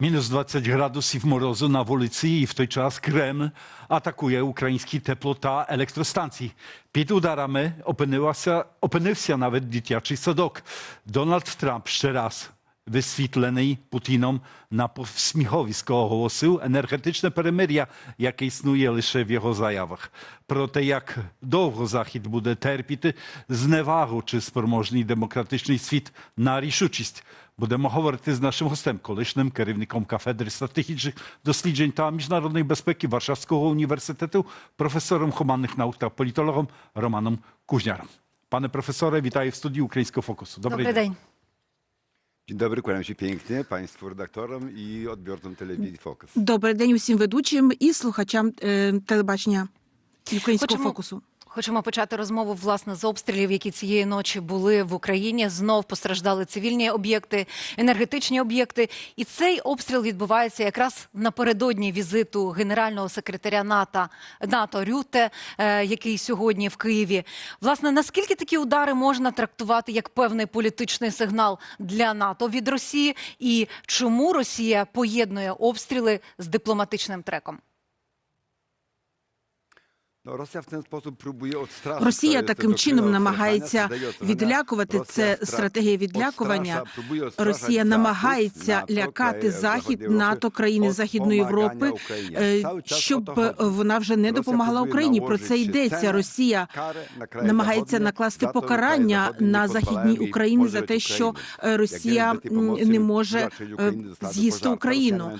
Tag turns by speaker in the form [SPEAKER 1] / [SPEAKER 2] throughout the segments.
[SPEAKER 1] Minus 20 gradusów mrozu na ulicy i w ten czas Kreml atakuje ukraiński teplota elektrostancji. Przed udarami opynyła się, nawet dzieciaczy sodok. Donald Trump jeszcze raz висвітлений Путіном на посміховисько оголосив енергетичне перемир'я, яке існує лише в його заявах. Про те, як довго Захід буде терпіти зневагу чи спроможний демократичний світ на рішучість. Будемо говорити з нашим гостем, колишнім керівником кафедри стратегічних досліджень та міжнародної безпеки Warszawskiego університету, професором гуманних наук та політологом Романом Кузняром. Panie profesorze, witaj w studiu Ukraińskiego Fokusu. Dobry,
[SPEAKER 2] Добрий
[SPEAKER 1] dzień.
[SPEAKER 2] день.
[SPEAKER 3] Dzień dobry, kłaniam się pięknie Państwu redaktorom i odbiorcom telewizji Focus.
[SPEAKER 4] Добрий день усім ведучим і слухачам е, телебачення українського
[SPEAKER 2] Хочемо-
[SPEAKER 4] фокусу.
[SPEAKER 2] Хочемо почати розмову власне з обстрілів, які цієї ночі були в Україні. Знов постраждали цивільні об'єкти, енергетичні об'єкти. І цей обстріл відбувається якраз напередодні візиту генерального секретаря НАТО НАТО Рюте, е, який сьогодні в Києві. Власне, наскільки такі удари можна трактувати як певний політичний сигнал для НАТО від Росії, і чому Росія поєднує обстріли з дипломатичним треком?
[SPEAKER 3] Rosja w ten sposób próbuje odstraszyć.
[SPEAKER 4] Росія таким чином намагається відлякувати. Це стратегія відлякування. Росія намагається лякати Захід, НАТО, країни Західної Європи, е, щоб вона вже не допомагала Україні. Про це йдеться. Росія намагається накласти покарання на західній Україні за те, що е, Росія не може е, з'їсти. Україну.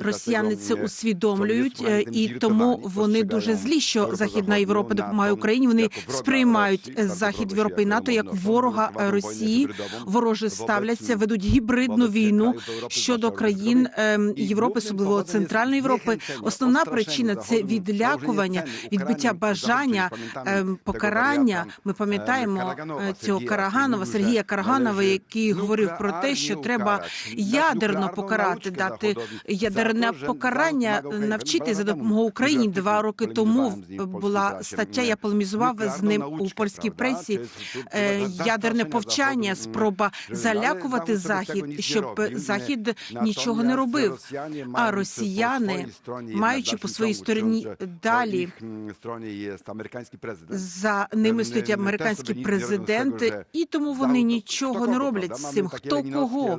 [SPEAKER 4] Росіяни це усвідомлюють, е, і тому вони дуже злі, що Західна Європа допомагає Україні. Вони сприймають Захід Європи і НАТО як ворога Росії, вороже ставляться, ведуть гібридну війну щодо країн ем, Європи, особливо Центральної Європи. Основна причина це відлякування, відбиття бажання ем, покарання. Ми пам'ятаємо е, цього Караганова, Сергія Караганова, який говорив про те, що треба ядерно покарати, дати ядерне покарання, навчити за допомогою Україні. Два роки тому
[SPEAKER 3] польській
[SPEAKER 4] була стаття. Я полемізував з ним у польській пресі. Е, Ядерне повчання, спроба залякувати
[SPEAKER 3] Захід
[SPEAKER 4] щоб. Захід нічого не робив. А росіяни, маючи по своїй стороні далі. За ними стоїть
[SPEAKER 3] не-
[SPEAKER 4] американський
[SPEAKER 3] не те, щоб вони
[SPEAKER 4] президент,
[SPEAKER 3] роблять з того,
[SPEAKER 4] і тому вони нічого не роблять з цим. Хто кого?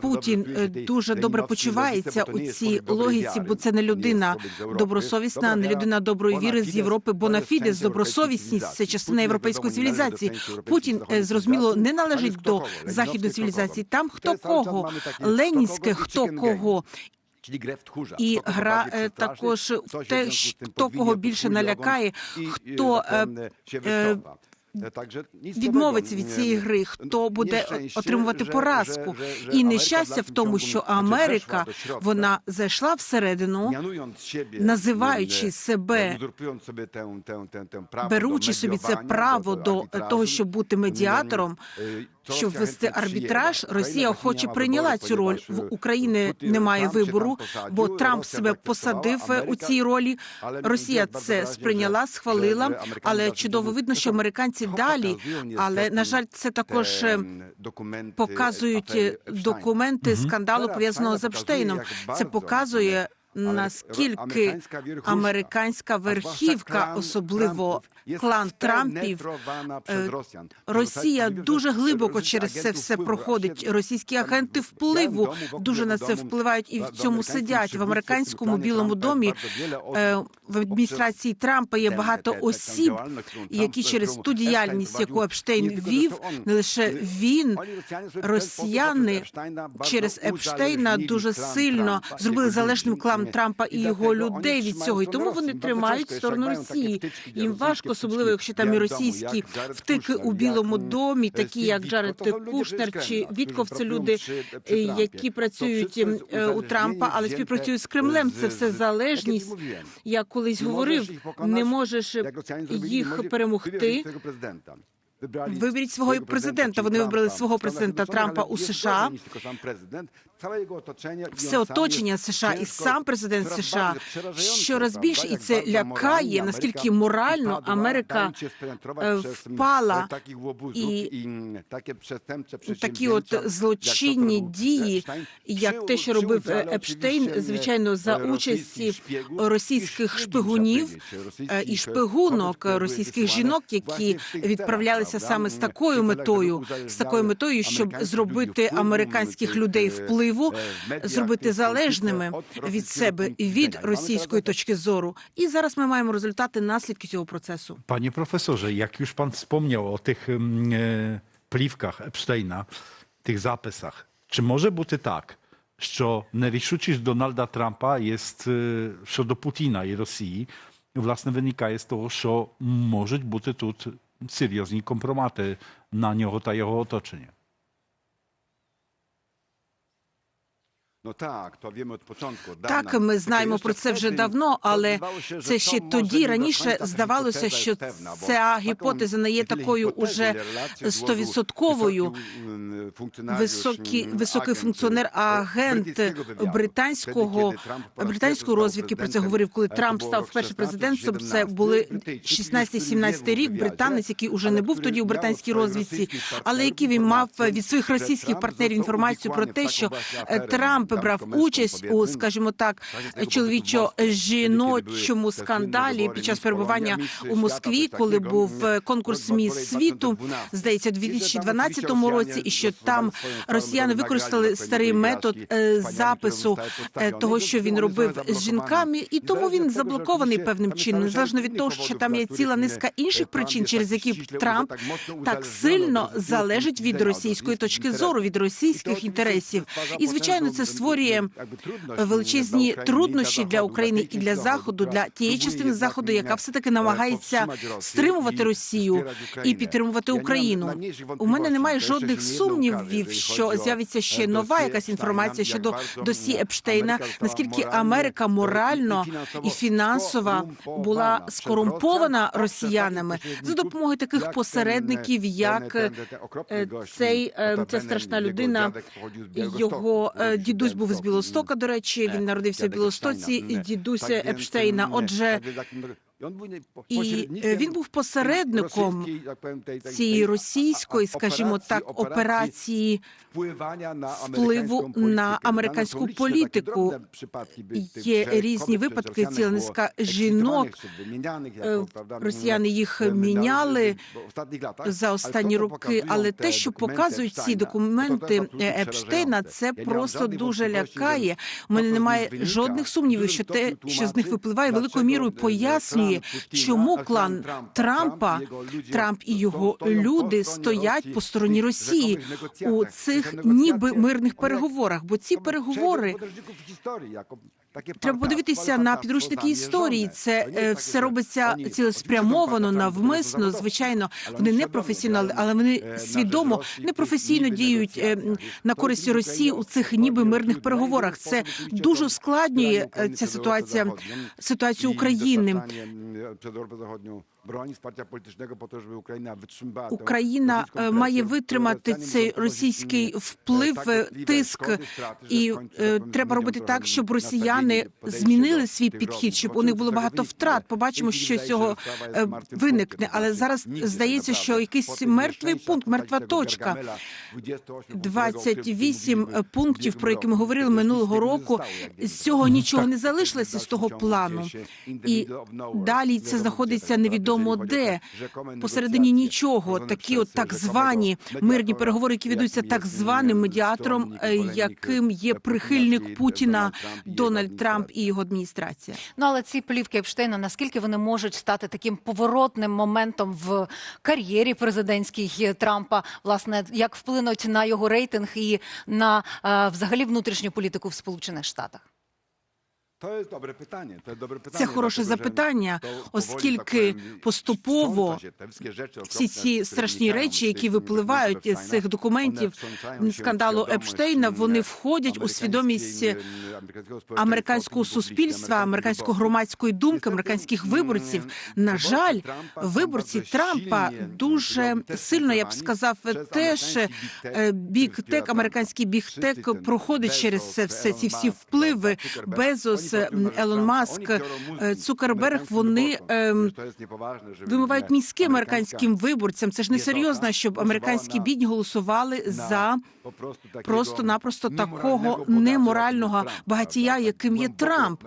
[SPEAKER 3] Путін
[SPEAKER 4] е, дуже добре почувається у цій логіці, бо це не людина добросовісна, не людина доброї віри з Європи. Бонафідес, добросовісність це частина європейської цивілізації. Путін е, зрозуміло не належить до західної цивілізації. Там хто кого, ленінське
[SPEAKER 3] хто кого.
[SPEAKER 4] І гра е, також в те, хто кого більше налякає, хто е, е, відмовиться
[SPEAKER 3] nowego.
[SPEAKER 4] від цієї гри, хто буде отримувати поразку. І нещастя в тому, що Америка вона зайшла всередину,
[SPEAKER 3] siebie,
[SPEAKER 4] називаючи себе,
[SPEAKER 3] tę prawo
[SPEAKER 4] беручи собі це право до того, щоб бути медіатором,
[SPEAKER 3] е,
[SPEAKER 4] щоб вести арбітраж. Росія охоче
[SPEAKER 3] прийняла
[SPEAKER 4] цю роль. В України немає вибору, бо Трамп себе посадив е, у цій ролі. Росія це сприйняла, схвалила, але чудово видно, що американці далі. Але на жаль, це також е, показують документи скандалу пов'язаного з Епштейном. Це показує. Наскільки
[SPEAKER 3] американська
[SPEAKER 4] верхівка, особливо клан Трампів, е. Росія дуже глибоко через це все проходить. Російські агенти впливу дуже на це впливають і в цьому сидять. В американському білому домі е, в адміністрації Трампа є багато осіб, які через ту діяльність, яку Епштейн вів, не лише він,
[SPEAKER 3] росіяни
[SPEAKER 4] через Епштейна дуже сильно зробили залежним
[SPEAKER 3] людей,
[SPEAKER 4] Трампа і його людей від цього. І тому вони тримають сторону Росії. Їм важко, особливо якщо там і російські втики у Білому домі, такі як Джаред Кушнер чи Вітков. Це люди, е, які працюють
[SPEAKER 3] wszystko jest
[SPEAKER 4] е, у Трампа, але співпрацюють з Кремлем. Це все залежність. Я колись говорив, не можеш їх перемогти. Виберіть свого президента. Вони вибрали свого президента Трампа у США. Все оточення США і сам президент США щораз більше, і це лякає, наскільки морально Америка е, впала
[SPEAKER 3] e,
[SPEAKER 4] і такі от злочинні дії, як те, що робив е, Епштейн, звичайно, за
[SPEAKER 3] e,
[SPEAKER 4] участі російських шпигунів е, і
[SPEAKER 3] e,
[SPEAKER 4] шпигунок російських жінок, які відправлялися саме з такою метою, з такою метою, щоб зробити американських людей
[SPEAKER 3] e,
[SPEAKER 4] впливу,
[SPEAKER 3] mediach,
[SPEAKER 4] зробити залежними від себе і від російської точки зору. І зараз ми маємо результати наслідки цього процесу.
[SPEAKER 1] Panie profesorze, jak już pan wspomniał o tych e, pliwkach Epsteina, tych zapisach, чи може бути так, що нерішучість Дональда Трампа є е, щодо Путіна і Росії, власне, виникає з того, що можуть бути тут серйозні компромати на нього та його оточення?
[SPEAKER 4] Так,
[SPEAKER 3] dawna.
[SPEAKER 4] ми знаємо про це вже давно, але це ще тоді раніше здавалося, що ця гіпотеза не є такою уже стовідсотковою. Високий, високий функціонер, агент британського британської розвідки про це говорив, коли Трамп став
[SPEAKER 3] було
[SPEAKER 4] вперше
[SPEAKER 3] 16,
[SPEAKER 4] президентом. Це були
[SPEAKER 3] Brytyjczyk,
[SPEAKER 4] 16-17 рік. Британець, який уже не був тоді у британській розвідці, але який він мав від своїх російських партнерів інформацію про те, що е,
[SPEAKER 3] aferę
[SPEAKER 4] Трамп брав участь у, скажімо так,
[SPEAKER 3] W razie tego
[SPEAKER 4] чоловічо
[SPEAKER 3] pobytu w Moskwie, wtedy, kiedy
[SPEAKER 4] жіночому скандалі під час перебування у Москві, коли був е, конкурс міс світу, здається, у
[SPEAKER 3] І вже
[SPEAKER 4] 2012 році, і що там росіяни використали старий метод е, запису е, того, що він робив з жінками, і тому він заблокований певним чином, незалежно від того, що там є ціла низка інших причин, через які Трамп так сильно залежить від російської точки зору, від російських інтересів. І звичайно, це створює
[SPEAKER 3] trudność
[SPEAKER 4] величезні труднощі для України і для заходу, для тієї частини заходу, яка все таки намагається стримувати Росію і підтримувати Україну. У мене немає жодних сумнівів, що з'явиться ще нова якась інформація щодо досі Епштейна, наскільки Америка
[SPEAKER 3] е,
[SPEAKER 4] морально і фінансово була скорумпована росіянами. за допомогою таких посередників, як е, цей, е, ця страшна людина, Його е, дідусь
[SPEAKER 3] в
[SPEAKER 4] був з Білостока, до речі, він
[SPEAKER 3] Е,
[SPEAKER 4] народився в Білостоці, і
[SPEAKER 3] Так
[SPEAKER 4] Епштейна. Отже,
[SPEAKER 3] так він, був
[SPEAKER 4] і е, він був посередником цієї російської, скажімо так, операції впливу на американську
[SPEAKER 3] ну,
[SPEAKER 4] політику. Є різні випадки, ціла низка жінок, е,
[SPEAKER 3] правда,
[SPEAKER 4] росіяни їх
[SPEAKER 3] е,
[SPEAKER 4] міняли за останні роки. Але
[SPEAKER 3] те
[SPEAKER 4] що показують ці документи
[SPEAKER 3] то це абсолютно
[SPEAKER 4] Епштейна, це просто дуже лякає. У мене немає жодних сумнівів, що те, що з них випливає, великою мірою пояснює,
[SPEAKER 3] klan
[SPEAKER 4] чому клан Трампа, Трамп і його люди стоять по стороні Росії у цих ніби мирних переговорах. Бо ці переговори Треба подивитися на підручники історії. Це е, все робиться цілеспрямовано, навмисно. Звичайно, вони не
[SPEAKER 3] професійно,
[SPEAKER 4] але вони
[SPEAKER 3] е,
[SPEAKER 4] свідомо
[SPEAKER 3] Росії в
[SPEAKER 4] непрофесійно діють е, на користь Росії у цих ніби мирних переговорах. Це дуже ускладнює е, ця ситуація ситуацію України.
[SPEAKER 3] Broni, wsparcia politycznego po to, żeby Ukraina
[SPEAKER 4] Україна е, має витримати цей російський
[SPEAKER 3] mm,
[SPEAKER 4] вплив, е, тиск, і е, треба робити так, щоб росіяни змінили свій підхід, щоб у них було багато втрат. Побачимо, що з цього е, виникне. Але зараз здається, що якийсь мертвий пункт, мертва точка.
[SPEAKER 3] Gargamela, 28
[SPEAKER 4] 28
[SPEAKER 3] mówiliśmy w
[SPEAKER 4] пунктів, про які ми говорили минулого року, з цього нічого не залишилося з того плану. І далі це знаходиться
[SPEAKER 3] gdzie,
[SPEAKER 4] невідомо де, посередині нічого. Такі от так звані мирні переговори, які ведуться так званим медіатором, е, яким є прихильник Путіна Дональд Трамп і його адміністрація.
[SPEAKER 2] Ну але ці плівки Епштейна, наскільки вони можуть стати таким поворотним моментом в кар'єрі президентській Трампа, власне, як вплинуть на його рейтинг і на е, взагалі внутрішню політику в Сполучених Штатах?
[SPEAKER 3] Pytanie. To jest.
[SPEAKER 4] Це хороше запитання, оскільки поступово всі ці страшні речі, які випливають із цих документів скандалу Епштейна, вони входять у свідомість
[SPEAKER 3] американського суспільства,
[SPEAKER 4] американського суспільства, американської громадської думки, американських виборців. На жаль, виборці Трампа дуже сильно, я б сказав, теж е,
[SPEAKER 3] бігтек
[SPEAKER 4] бігтек, американський бігтек проходить через це все, ці всі впливи. Безос,
[SPEAKER 3] rzecz
[SPEAKER 4] Елон Маск, е, Цукерберг, вони ем, вимивають мізки американським виборцям. Це ж не серйозно, щоб американські бідні голосували за просто-напросто такого неморального багатія, яким є Трамп.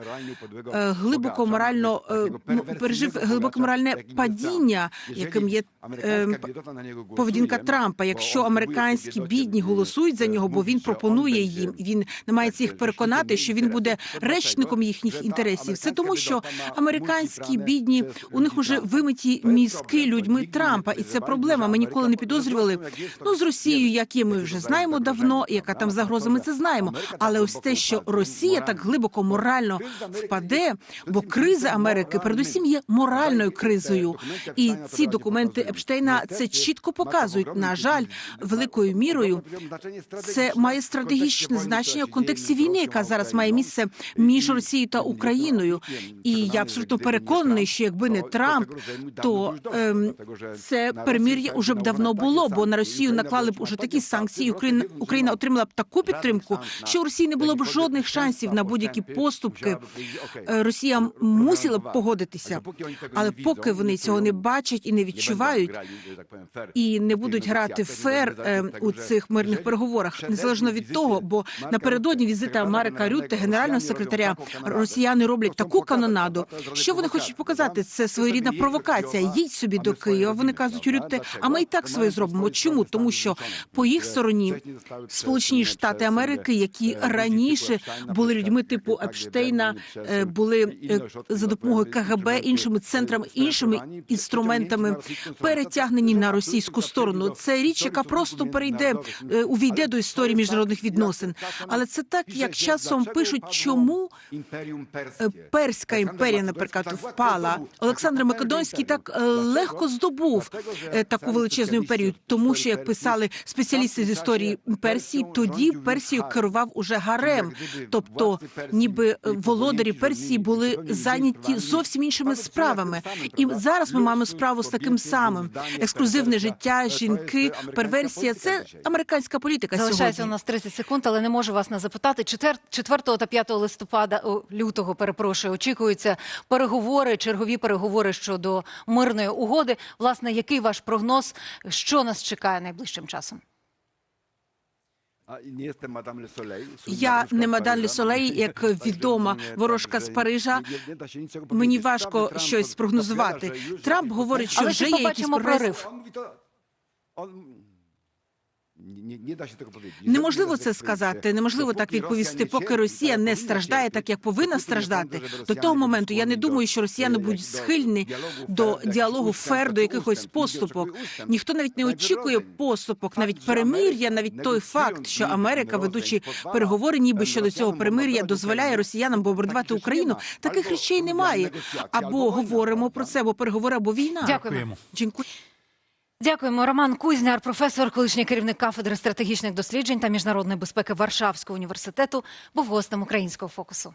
[SPEAKER 4] Е, глибоко морально е,
[SPEAKER 3] перверсивного
[SPEAKER 4] пережив глибоке моральне падіння, яким є е,
[SPEAKER 3] голосує,
[SPEAKER 4] поведінка Трампа. Якщо американські бідні голосують за нього, бо він пропонує їм, він намагається їх переконати, що він буде речником їхніх інтересів. Це тому, що американські бідні у них уже вимиті мізки людьми Трампа, і це проблема. Ми ніколи не підозрювали. Ну з Росією, як є, ми вже знаємо давно, яка там загроза, ми це знаємо. Але ось те, що Росія так глибоко морально впаде, бо криза Америки передусім є моральною кризою. І ці документи Епштейна це чітко показують. На жаль, великою мірою це має стратегічне значення в контексті війни, яка зараз має місце між Росією та Україною. І я абсолютно переконаний, що якби не Трамп, то ем, це перемир'я уже б давно було, бо на Росію наклали б уже такі санкції. Україна Україна отримала б таку підтримку, що у Росії не було б жодних шансів на будь-які поступки. Е, Росія мусила б погодитися, але поки вони цього не бачать і не відчувають, і не будуть грати фер е, у цих мирних переговорах, незалежно від того, бо напередодні візита Марка Рютте, генерального секретаря, росіяни роблять таку канонаду. Що вони хочуть показати? Це своєрідна провокація. Їдь собі до Києва. Вони кажуть Рютте, а ми і так своє зробимо. Чому? Тому що по їх стороні Сполучені Штати Америки, які раніше були людьми типу Епштейна, е, були е, за допомогою КГБ, іншими центрами, іншими інструментами перетягнені на російську сторону. Це річ, яка просто перейде е, увійде до історії міжнародних відносин. Але це так, як часом пишуть, чому е, Перська імперія, наприклад, впала. Олександр Македонський так е, легко здобув е, таку величезну імперію, тому що як писали спеціалісти з історії Персії, тоді Персію керував уже гарем. Тобто, ніби е, володарі Персії були зайняті зовсім іншими справами. І зараз ми маємо справу з таким самим ексклюзивне життя, жінки, перверсія. Це американська політика
[SPEAKER 2] Залишається у нас 30 секунд, але не можу вас не запитати. 4, 4 та 5 листопада, лютого, перепрошую, очікуються переговори, чергові переговори щодо мирної угоди. Власне, який ваш прогноз, що нас чекає найближчим часом?
[SPEAKER 4] Я не мадам Лесолей, як відома ворожка з Парижа. Мені важко щось прогнозувати. Трамп говорить, що
[SPEAKER 2] Але
[SPEAKER 4] вже є якийсь
[SPEAKER 2] прорив?
[SPEAKER 4] Неможливо це сказати, неможливо так відповісти, поки Росія не страждає так, як повинна страждати. До того моменту я не думаю, що росіяни будуть схильні до діалогу фер, до якихось поступок. Ніхто навіть не очікує поступок, навіть перемир'я, навіть той факт, що Америка, ведучи переговори, ніби щодо цього перемир'я, дозволяє росіянам бомбардувати Україну. Таких речей немає. Або говоримо про це, або переговори, або війна.
[SPEAKER 2] Дякуємо.
[SPEAKER 4] Дякую.
[SPEAKER 2] Дякуємо. Роман Кузняр, професор, колишній керівник кафедри стратегічних досліджень та міжнародної безпеки Варшавського університету, був гостем українського фокусу.